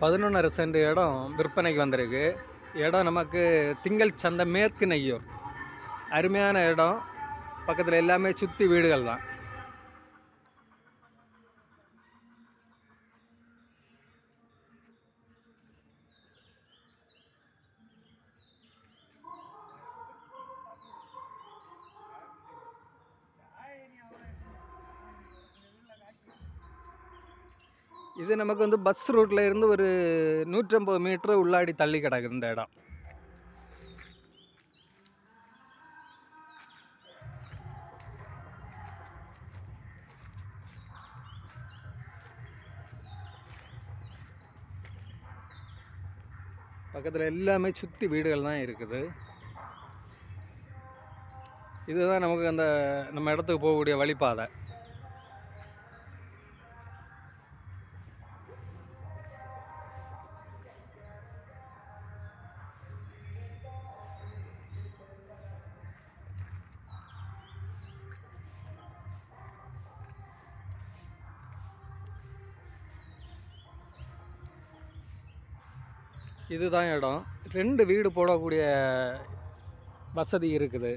பதினொன்றரை சென்ட் இடம் விற்பனைக்கு வந்திருக்கு. இடம் நமக்கு திங்கள் சந்தை மேற்கு நெய்யூர். அருமையான இடம். பக்கத்தில் எல்லாமே சுற்றி வீடுகள் தான் இது நமக்கு வந்து பஸ் ரூட்டில் இருந்து ஒரு நூற்றம்பது மீட்ரு உள்ளாடி தள்ளி கிடக்குது இந்த இடம். பக்கத்தில் எல்லாமே சுற்றி வீடுகள் தான் இருக்குது. இதுதான் நமக்கு அந்த நம்ம இடத்துக்கு போகக்கூடிய வழிபாதை. இதுதான் இடம். ரெண்டு வீடு போடக்கூடிய வசதி இருக்குது.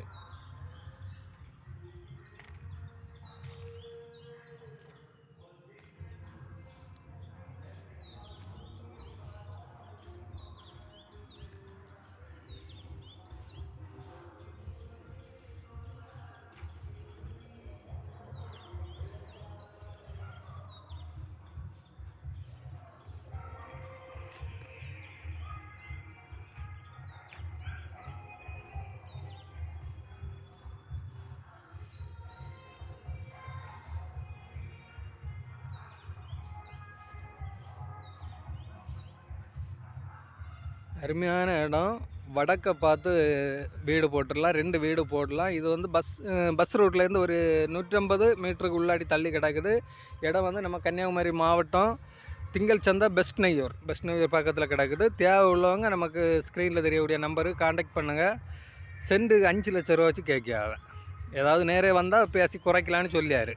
அருமையான இடம். வடக்க பார்த்து வீடு போட்டுடலாம் ரெண்டு வீடு போடலாம். இது வந்து பஸ் பஸ் ரூட்லேருந்து ஒரு நூற்றம்பது மீட்டருக்கு உள்ளாடி தள்ளி கிடக்குது. இடம் வந்து நம்ம கன்னியாகுமரி மாவட்டம் திங்கள் சந்தா பெஸ்ட் நெய்யூர். பெஸ்ட் நெய்யூர் பக்கத்தில் கிடக்குது. தேவை உள்ளவங்க நமக்கு ஸ்க்ரீனில் தெரியக்கூடிய நம்பரு காண்டாக்ட் பண்ணுங்கள் சென்ட்டுக்கு அஞ்சு லட்ச ரூபா வச்சு கேட்காங்க ஏதாவது நேரே வந்தால் பேசி குறைக்கலான்னு சொல்லியார்.